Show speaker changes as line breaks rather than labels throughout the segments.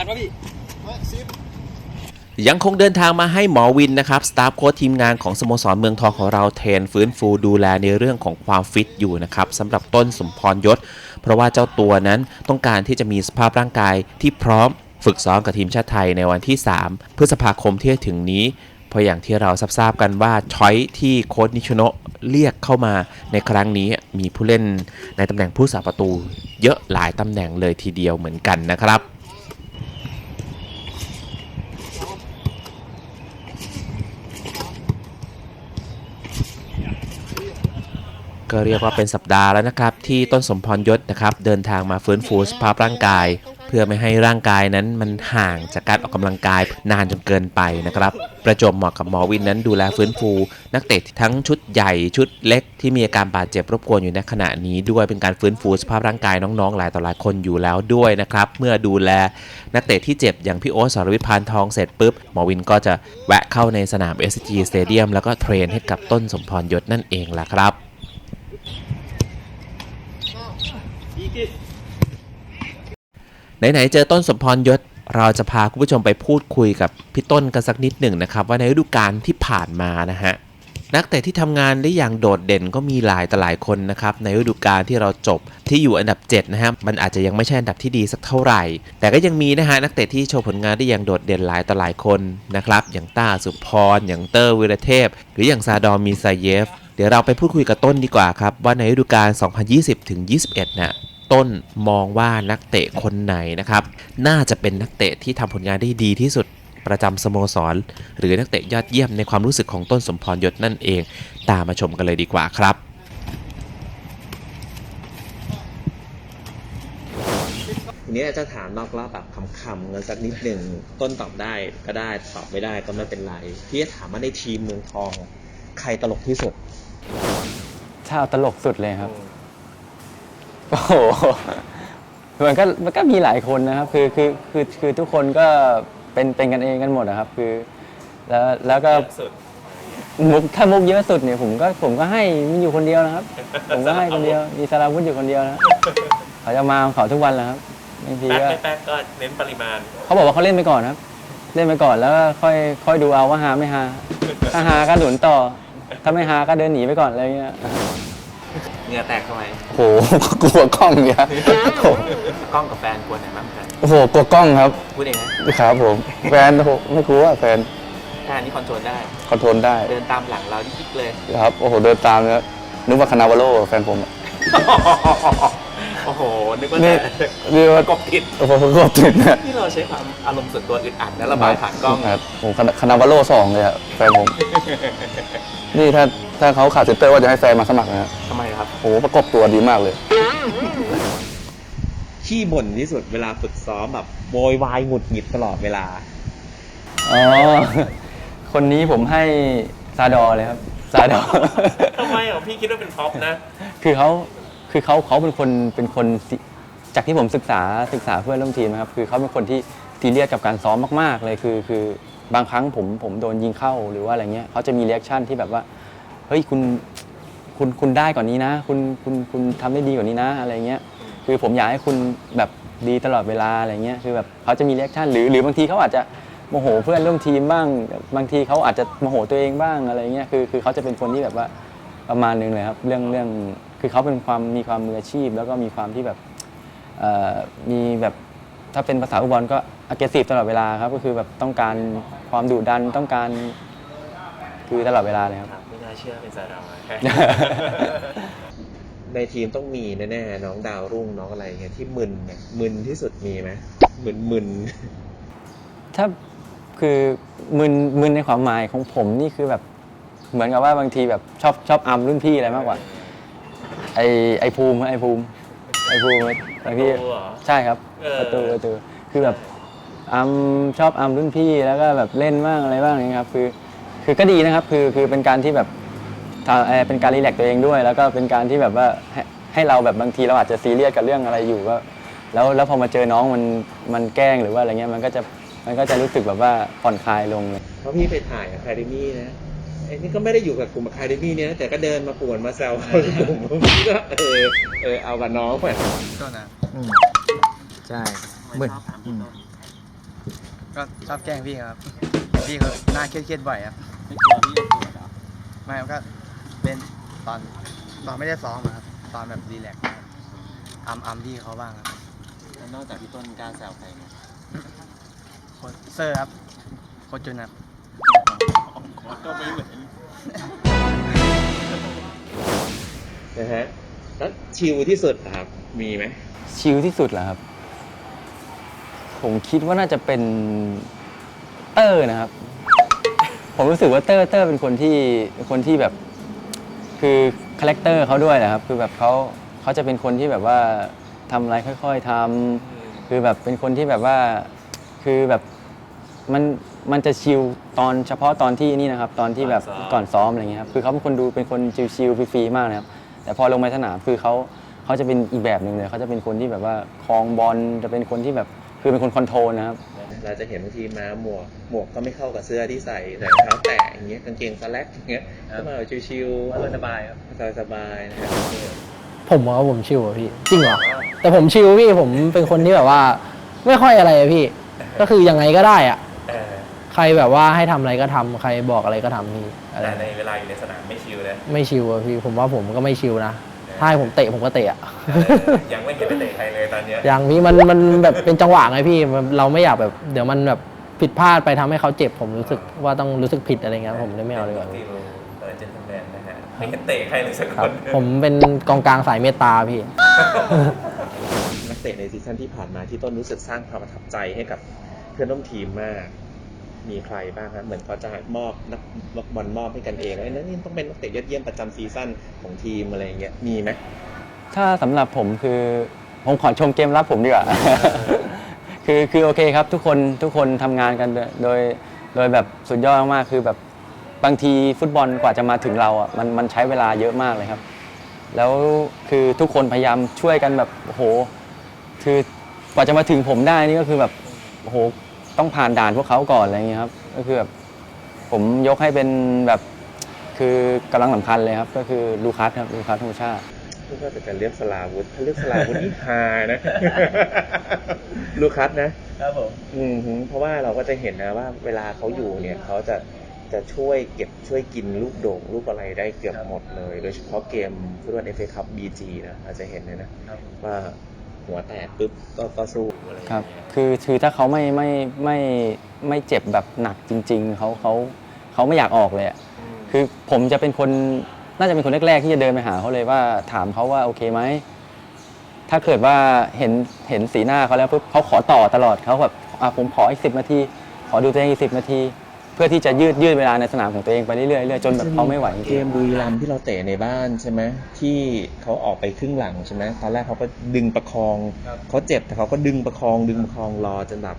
ันนี้เท่ากันป่ะพี่
ยังคงเดินทางมาให้หมอวินนะครับสตาฟโค้ชทีมงานของสโมสรเมืองทองของเราเทรนฟื้นฟูดูแลในเรื่องของความฟิตอยู่นะครับสำหรับต้นสมพรยศ เพราะว่าเจ้าตัวนั้นต้องการที่จะมีสภาพร่างกายที่พร้อมฝึกซ้อมกับทีมชาติไทยในวันที่ 3 พฤษภาคมที่จะถึงนี้ เพราะอย่างที่เราทราบกันว่าช้อยที่โค้ชนิชโนเรียกเข้ามาในครั้งนี้มีผู้เล่นในตำแหน่งผู้สาประตู เยอะหลายตำแหน่งเลยทีเดียวเหมือนกันนะครับ ก็เรียกว่าเป็นสัปดาห์แล้วนะครับ ที่ต้นสมพรยศนะครับ เดินทางมาฟื้นฟูสภาพร่างกาย เพื่อไม่ให้ร่างกายนั้นมันห่างจากการออกกำลังกายนานจนเกินไปนะครับ ประจวบเหมาะกับหมอวินนั้นดูแลฟื้นฟู นักเตะทั้งชุดใหญ่ชุดเล็กที่มีอาการบาดเจ็บรบกวนอยู่ในขณะนี้ด้วยเป็นการฟื้นฟูสภาพร่างกายน้องๆ หลายต่อหลายคนอยู่แล้วด้วยนะครับเมื่อดูแลนักเตะที่เจ็บอย่างพี่โอ๊ตสรวิทพานทองเสร็จปุ๊บหมอวินก็จะแวะเข้าในสนาม SG Stadium แล้วก็เทรนให้กับต้นสมพรยศนั่นเองล่ะครับ ไหนๆเจอต้นสมพรยศเราจะพาคุณผู้ชมไปพูดคุยกับพี่ต้นกันสักนิดหนึ่งนะครับ ว่าในฤดูกาลที่ผ่านมานะฮะนักเตะที่ทำงานได้อย่างโดดเด่นก็มีหลายต่อหลายคนนะครับในฤดูกาลที่เราจบที่อยู่อันดับ7นะฮะมันอาจจะยังไม่ใช่อันดับที่ดีสักเท่าไหร่ แต่ก็ยังมีนะฮะนักเตะที่โชว์ผลงานได้อย่างโดดเด่นหลายต่อหลายคนนะครับอย่างต้าสุพรอย่างเตอร์วิรเทพ หรืออย่างซาดอมมีซาเยฟ เดี๋ยวเราไปพูดคุยกับต้นดีกว่าครับว่าในฤดูกาล 2020-21น่ะ ต้นมองว่านักเตะคนไหนนะครับ น่าจะเป็นนักเตะที่ทำผลงานได้ดีที่สุดประจำสโมสร หรือนักเตะยอดเยี่ยมในความรู้สึกของต้นสมพรยศนั่นเอง ตามมาชมกันเลยดีกว่าครับ
ทีนี้จะถามนอกรอบแบบคำๆกันสักนิดหนึ่งต้นตอบได้ก็ได้ตอบไม่ได้ก็ไม่เป็นไร พี่จะถามว่าในทีมเมืองทอง ใครตลกที่สุด
ถ้าเอาตลกสุดเลยครับ โอ้โหมันก็มันก็มีหลายคนนะครับ คือคือคือคือทุกคนก็เป็นเป็นกันเองกันหมดนะครับ คือ แล้วแล้วก็มุกถ้ามุกเยอะสุดเนี่ยผมก็ผมก็ให้มีอยู่คนเดียวนะครับ ผมก็ให้คนเดียว มีสาราวุธอยู่คนเดียวนะเขาจะมาของเขาทุกวันแหละครับบางที
แป๊ก
ก็
ไม่แป๊กก็เน้นปริมาณ
เขาบอกว่าเขาเล่นไปก่อนครับ เล่นไปก่อนแล้วก็ค่อยค่อยดูเอาว่าหาไม่หาถ้าหาก็หนุนต่อ ถ้าไม่หาก็เดินหนีไปก่อนอะไรเงี้ย
เหงื่อแตกทำไม
โห กลัวกล้องเนี่ยโห
กล้องกับแฟนควรไหนบ้างกัน
โอ้โหกลัวกล้องครับ
พูดเองนะครับ
ผม แฟนโอ้โหไม่กลัวแฟน
แฟนนี่คอนโทรลได้
คอนโทรลได้
เดินตามหลังเราที่คิกเลย
ครับ โอ้โห เดินตามเนี่ยนึกว่าคานาวาโลแฟนผมอะ
โอ้โห นึกว่า
นี่
แต่
นี่ว่าก
บผิด
โอ้โหกบติดเนี่ย
ที่เราใช้ความอารมณ์ส่วนตัวอึดอัดและระบายผ่านกล้อง
ครับผมคานาวาโลสองเลยอะแฟนผม นี่ถ้าถ้าเขาขาดเซนเตอร์ว่าจะให้แฟนมาสมัครนะฮะ
ทำไมครับ
โอ้โหประกบตัวดีมากเลย
ขี้บ่นที่สุดเวลาฝึกซ้อมแบบโวยวายหงุดหงิดตลอดเวลา
อ๋อ คนนี้ผมให้ซาดอเลยครับ ซาดอ
ทำไมอะพี่คิดว่าเป็นท็อปนะ
คือเขา คือเขาเขาเป็นคนเป็นคนจากที่ผมศึกษาศึกษาเพื่อนร่วมทีมนะครับคือเขาเป็นคนที่ซีเรียสกับการซ้อมมาก ๆ เลยคือคือบางครั้งผมผมโดนยิงเข้าหรือว่าอะไรเงี้ยเขาจะมีเรีแอคชั่นที่แบบว่าเฮ้ยคุณคุณคุณได้กว่อนนี้นะ คุณคุณคุณทำได้ดีกว่านี้นะอะไรเงี้ยคือผมอยากให้คุณแบบดีตลอดเวลาอะไรเงี้ยคือแบบเขาจะมีเรีแอคชั่นหรือหรือบางทีเขาอาจจะโมโหเพื่อนร่วมทีมบ้าง บางทีเขาอาจจะโมโหตัวเองบ้างอะไรเงี้ยคือคือเขาจะเป็นคนที่แบบว่าประมาณนึงเลยครับเรื่องเรื่อง คือเขาเป็นความมีความมืออาชีพ แล้วก็มีความที่แบบเอ่อมีแบบถ้าเป็นภาษาฟุตบอลก็ aggressive ตลอดเวลาครับก็คือแบบต้องการความดุดันต้องการคือตลอดเวลาเลยครับ
ไม่น่าเชื่อเป็นสารา
ในทีมต้องมีแน่ๆน้องดาวรุ่งน้องอะไรเงี้ยที่มึนเนี่ยมึนที่สุดมีไหมมึนมึน
ถ้าคือมึนมึนในความหมายของผมนี่คือแบบเหมือนกับว่าบางทีแบบชอบชอบอัมรุ่นพี่อะไรมากกว่าไอไอภูมิไอภูมิไอภูมิบางที
ประตูเหรอ
ใช่ครับ
เออ
ประตูประตูคือแบบอัมชอบอัมรุ่นพี่แล้วก็แบบเล่นบ้างอะไรบ้างอย่างเงี้ยครับคือคือก็ดีนะครับคือคือเป็นการที่แบบทำเอ่อเป็นการรีแลกซ์ตัวเองด้วย แล้วก็เป็นการที่แบบว่าให้ให้เราแบบบางทีเราอาจจะซีเรียสกับเรื่องอะไรอยู่ก็แล้วแล้วพอมาเจอน้องมันมันแกล้งหรือว่าอะไรเงี้ยมันก็จะมันก็จะรู้สึกแบบว่าผ่อนคลายลงเลย
เพราะพี่ไปถ่ายอะคาเดมี่นะ ไอ้นี่ก็ไม่ได้อยู่กับกลุ่มอะคาเดมี่เนี่ยนะแต่ก็เดินมาป่วนมาแซวกลุ่มพี่ก็เออเออเอากับน้องไป
ก็นะใช่เหมือนก็ชอบแกล้งพี่ครับเห็นพี่เขาหน้าเครียดๆบ่อยครับ
ไม่กลัวพี่จะตัวเหรอ
ไม่ครับก็เป็นตอนตอนไม่ได้ซ้อมอะครับ ตอนแบบรีแลกซ์ครับอัมอัมพี่เขาบ้างครับ
แล้วนอกจากพี่ต้นกล้าแซวใครไหม
โค้ชเซอร์ครับโค้ชจุนครับ
ก็ไม่เหมือนนะฮะแล้วชิลที่สุดอะครับมีไหม
ชิลที่สุดเหรอครับ ผมคิดว่าน่าจะเป็นเตอร์นะครับ ผมรู้สึกว่าเตอร์เตอร์เป็นคนที่เป็นคนที่แบบ คือคาแรคเตอร์เขาด้วยนะครับ คือแบบเขาเขาจะเป็นคนที่แบบว่าทำอะไรค่อย ๆทำคือแบบเป็นคนที่แบบว่า คือแบบมัน มันจะชิลตอนเฉพาะตอนที่นี่นะครับ ตอนที่แบบก่อนซ้อมอะไรเงี้ยครับคือเขาเป็นคนดูเป็นคนชิลๆฟรีๆมากนะครับแต่พอลงไปสนามคือเขาเขาจะเป็นอีกแบบหนึ่งเลยเขาจะเป็นคนที่แบบว่าคลองบอลจะเป็นคนที่แบบคือเป็นคนคอนโทรลนะครับ
เราจะเห็นบางทีมาหมวกหมวกก็ไม่เข้ากับเสื้อที่ใส่แต่รองเท้าแตะอย่างเงี้ยกางเกงสแลกอย่างเงี้ยก็มาแบบชิวๆสบายครับสบายๆนะครับ
ผมว่าผมชิลอะพี่ จริงเหรอแต่ผมชิลพี่ผมเป็นคนที่แบบว่า ไม่ค่อยอะไรอะพี่ ก็คือยังไงก็ได้อะ
เออ
ใครแบบว่าให้ทำอะไรก็ทำใครบอกอะไรก็ทำพี่อะไร
แต่ในเวลาอยู่ในสนามไม่ชิลเลย
ไม่ชิลอะพี่ผมว่าผมก็ไม่ชิลนะถ้าให้ผมเตะผมก็เตะอะ
เออยังไม่เห็นได้เตะใครเลยตอนเนี้ย
อย่างพี่มันมันแบบเป็นจังหวะไงพี่มันเราไม่อยากแบบเดี๋ยวมันแบบผิดพลาดไปทำให้เขาเจ็บผมรู้สึกว่าต้องรู้สึกผิดอะไรเงี้ยผมเลยไม่เอาเลย
ป็นฟิลเออเจนทแมนนะฮะไม่เห็นเตะใครเลยสัก
ค
ครับ น
ผมเป็นกองกลางสายเมตตาพี่
นักเตะในซีซั่นที่ผ่านมาที่ต้นรู้สึกสร้างความประทับใจให้กับเพื่อนร่วมทีมมาก มีใครบ้างครับเหมือนเขาจะมอบนักนักบอลมอบให้กันเองไอ้นั่นนี่ต้องเป็นนักเตะยอดเยี่ยมประจำซีซั่นของทีมอะไรอย่างเงี้ยมีไหม
ถ้าสำหรับผมคือผมขอชมเกมรับผมดีกว่าคือคือโอเคครับ ทุกคนทุกคนทำงานกันโดยโดยโดยแบบสุดยอดมากๆคือแบบบางทีฟุตบอลกว่าจะมาถึงเราอะมันมันใช้เวลาเยอะมากเลยครับ แล้วคือทุกคนพยายามช่วยกันแบบโอ้โห คือกว่าจะมาถึงผมได้นี่ก็คือแบบโอ้โห ต้องผ่านด่านพวกเขาก่อนอะไรอย่างเงี้ยครับก็คือแบบผมยกให้เป็นแบบคือกำลังสำคัญเลยครับ ก็คือลูคัสครับลูคัสทูชา
พูดว่าแต่การเลือกสลาวุธถ้าเลือกสลาวุธนี่ฮานะ ลูคัสนะ
ครับผม
อืมฮึเพราะว่าเราก็จะเห็นนะว่าเวลาเขาอยู่เนี่ยเขาจะจะช่วยเก็บช่วยกินลูกโด่งลูกอะไรได้เกือบหมดเลย โดยเฉพาะเกมฟุตบอลเอฟเอคัพบีจีนะอาจจะเห็นเลยนะว่า หัวแตกปุ๊บก็ก็สู้อะไรอย่าง
ครับ
เงี้ย
คือคือถ้าเขาไม่ไม่ไม่ไม่เจ็บแบบหนักจริง ๆเขาเขาเขาไม่อยากออกเลยอะคือผมจะเป็นคนน่าจะเป็นคนแรกๆที่จะเดินไปหาเขาเลยว่าถามเขาว่าโอเคไหมถ้าเกิดว่าเห็นเห็นสีหน้าเขาแล้วปุ๊บเขาขอต่อตลอดเขาแบบอะผมขออีกสินาที ขอดูตัวเองอีกสินาที เพื่อที่จะยืดยืดเวลาในสนามของตัวเองไปเรื่อยๆเรื่อยๆจนแบบเขาไม่ไหวจ
เก
ริง
มบุรีรัมย์ที่เราเตะในบ้านใช่ไหมที่เขาออกไปครึ่งหลังใช่ไหมตอนแรกเขาก็ดึงประคองเขาเจ็บแต่เขาก็ดึงประคอง ดึงประคองรอจนแบบ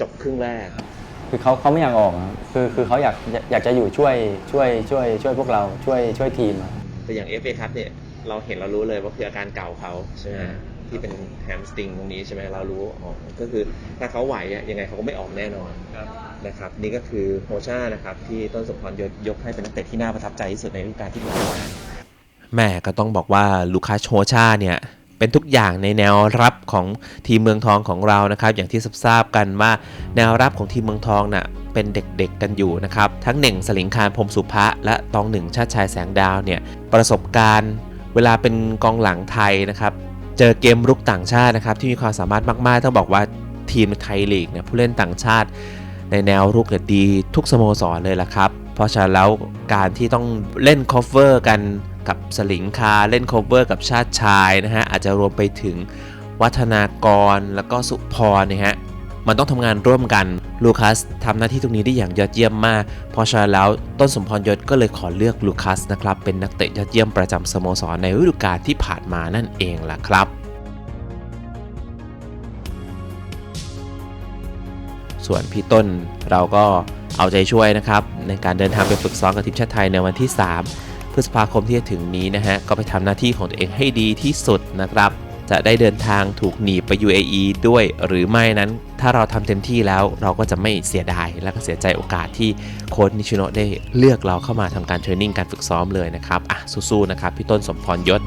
จบครึ่งแรก
ๆคือเขาเขาไม่อยากออกอะคือคือเขาอยากอยากจะอยู่ช่วยช่วยช่วย ช่วยพวกเราช่วยช่วยทีมอะ
แต่อย่าง FA คัพเนี่ยเราเห็นเรารู้เลยว่าคืออาการเก่าเขาใช่ไหม ที่เป็นแฮมสตริงตรงนี้ใช่ไหมเรารู้อ๋อก็คือถ้าเขาไหวอะยังไงเขาก็ไม่ออกแน่นอนนะครับนี่ก็คือโฮชานะครับที่ต้นสมพรยศยกให้เป็นนักเตะที่น่าประทับใจที่สุดในฤดูกาลที่ผ่านมา
แม่ก็ต้องบอกว่าลูคัสโชชาเนี่ยเป็นทุกอย่างในแนวรับของทีมเมืองทองของเรานะครับ อย่างที่ทราบกันว่าแนวรับของทีมเมืองทองน่ะเป็นเด็กๆกันอยู่นะครับ ทั้งเหน่งสลิงคารพรหมสุภะและตองหนึ่งชาติชายแสงดาวเนี่ยประสบการณ์เวลาเป็นกองหลังไทยนะครับ เจอเกมรุกต่างชาตินะครับ ที่มีความสามารถมาก ๆ ต้องบอกว่าทีมไทยลีกเนี่ยผู้เล่นต่างชาติ ในแนวรุกเนี่ยดีทุกสโมสรเลยละครับ เพราะฉะนั้นแล้วการที่ต้องเล่น cover กันกับสลิงคาเล่น cover กับชาติชายนะฮะอาจจะรวมไปถึงวัฒนากรแล้วก็สุพรนะฮะ มันต้องทำงานร่วมกัน ลูคัสทำหน้าที่ตรงนี้ได้อย่างยอดเยี่ยมมาก เพราะฉะนั้นแล้วต้นสมพรยศก็เลยขอเลือกลูคัสนะครับ เป็นนักเตะยอดเยี่ยมประจำสโมสรในฤดูกาลที่ผ่านมานั่นเองล่ะครับส่วนพี่ต้นเราก็เอาใจช่วยนะครับ ในการเดินทางไปฝึกซ้อมกับทีมชาติไทยในวันที่ 3 พฤษภาคมที่จะถึงนี้นะฮะ ก็ไปทำหน้าที่ของตัวเองให้ดีที่สุดนะครับ จะได้เดินทางถูกหนีไป UAE ด้วยหรือไม่นั้น ถ้าเราทำเต็มที่แล้วเราก็จะไม่เสียดาย และก็เสียใจโอกาสที่โค้ชนิชิโนะได้เลือกเราเข้ามาทำการเทรนนิ่งการฝึกซ้อมเลยนะครับอะสู้ๆนะครับพี่ต้นสมพรยศ